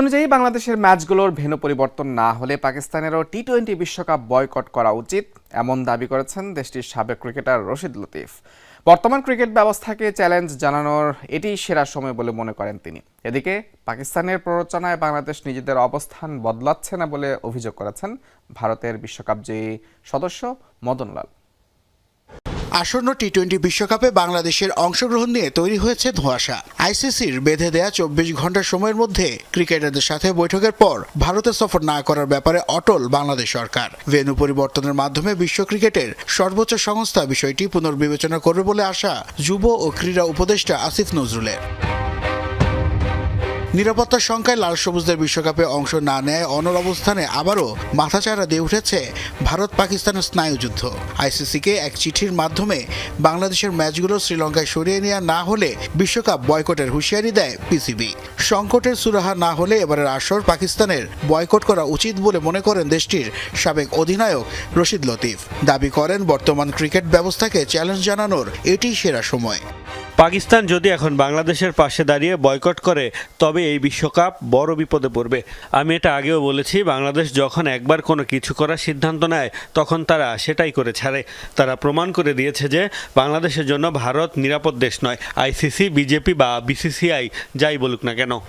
অনুযায়ী বাংলাদেশের ম্যাচগুলোর ভেন্যু পরিবর্তন না হলে পাকিস্তানেরও টি টোয়েন্টি বিশ্বকাপ বয়কট করা উচিত, এমন দাবি করেছেন দেশটির সাবেক ক্রিকেটার রশিদ লতিফ। বর্তমান ক্রিকেট ব্যবস্থাকে চ্যালেঞ্জ জানানোর এটিই সেরা সময় বলে মনে করেন তিনি। এদিকে, পাকিস্তানের প্ররোচনায় বাংলাদেশ নিজেদের অবস্থান বদলাচ্ছে না বলে অভিযোগ করেছেন ভারতের বিশ্বকাপ জয়ী সদস্য মদনলাল। আসন্ন টি টোয়েন্টি বিশ্বকাপে বাংলাদেশের অংশগ্রহণ নিয়ে তৈরি হয়েছে ধোঁয়াশা। আইসিসির বেঁধে দেয়া চব্বিশ ঘণ্টা সময়ের মধ্যে ক্রিকেটারদের সাথে বৈঠকের পর ভারতে সফর না করার ব্যাপারে অটল বাংলাদেশ সরকার। ভেনু পরিবর্তনের মাধ্যমে বিশ্ব ক্রিকেটের সর্বোচ্চ সংস্থা বিষয়টি পুনর্বিবেচনা করবে বলে আশা যুব ও ক্রীড়া উপদেষ্টা আসিফ নজরুলের। নিরাপত্তার সংখ্যায় লাল সবুজদের বিশ্বকাপে অংশ না নেয় অনর অবস্থানে আবারও মাথাচাড়া দিয়ে উঠেছে ভারত পাকিস্তানের স্নায়ুযুদ্ধ আইসিসিকে এক চিঠির মাধ্যমে বাংলাদেশের ম্যাচগুলো শ্রীলঙ্কায় সরিয়ে নেওয়া না হলে বিশ্বকাপ বয়কটের হুঁশিয়ারি দেয় পিসিবি। সংকটের সুরাহা না হলে এবারের আসর পাকিস্তানের বয়কট করা উচিত বলে মনে করেন দেশটির সাবেক অধিনায়ক রশিদ লতিফ। দাবি করেন, বর্তমান ক্রিকেট ব্যবস্থাকে চ্যালেঞ্জ জানানোর এটি সেরা সময়। পাকিস্তান যদি এখন বাংলাদেশের পাশে দাঁড়িয়ে বয়কট করে, তবে এই বিশ্বকাপ বড় বিপদে পড়বে। আমি এটা আগেও বলেছি, বাংলাদেশ যখন একবার কোনো কিছু করার সিদ্ধান্ত নেয়, তখন তারা সেটাই করে ছাড়ে। তারা প্রমাণ করে দিয়েছে যে, বাংলাদেশের জন্য ভারত নিরাপদ দেশ নয়। আইসিসি, বিজেপি বা বিসিসিআই, যাই বলুক না কেন।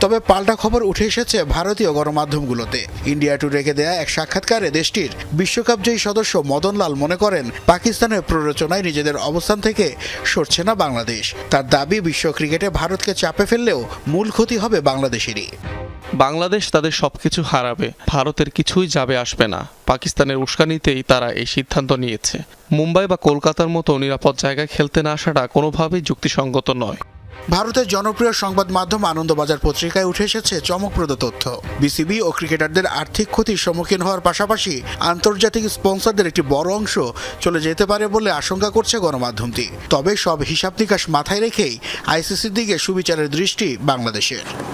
তবে পাল্টা খবর উঠে এসেছে ভারতীয় গণমাধ্যমগুলোতে। ইন্ডিয়া টু রেখে দেয়া এক সাক্ষাৎকারে দেশটির বিশ্বকাপ জয়ী সদস্য মদনলাল মনে করেন, পাকিস্তানের প্ররোচনায় নিজেদের অবস্থান থেকে সরছে না বাংলাদেশ। তার দাবি, বিশ্ব ক্রিকেটে ভারতকে চাপে ফেললেও মূল ক্ষতি হবে বাংলাদেশেরই। বাংলাদেশ তাদের সবকিছু হারাবে, ভারতের কিছুই যাবে আসবে না। পাকিস্তানের উস্কানিতেই তারা এই সিদ্ধান্ত নিয়েছে। মুম্বাই বা কলকাতার মতো নিরাপদ জায়গায় খেলতে না আসাটা কোনোভাবেই যুক্তিসঙ্গত নয়। ভারতের জনপ্রিয় সংবাদ মাধ্যম আনন্দবাজার পত্রিকায় উঠে এসেছে চমকপ্রদ তথ্য। বিসিবি ও ক্রিকেটারদের আর্থিক ক্ষতির সম্মুখীন হওয়ার পাশাপাশি আন্তর্জাতিক স্পন্সরদের একটি বড় অংশ চলে যেতে পারে বলে আশঙ্কা করছে গণমাধ্যমটি। তবে সব হিসাব নিকাশ মাথায় রেখেই আইসিসির দিকে সুবিচারের দৃষ্টি বাংলাদেশের।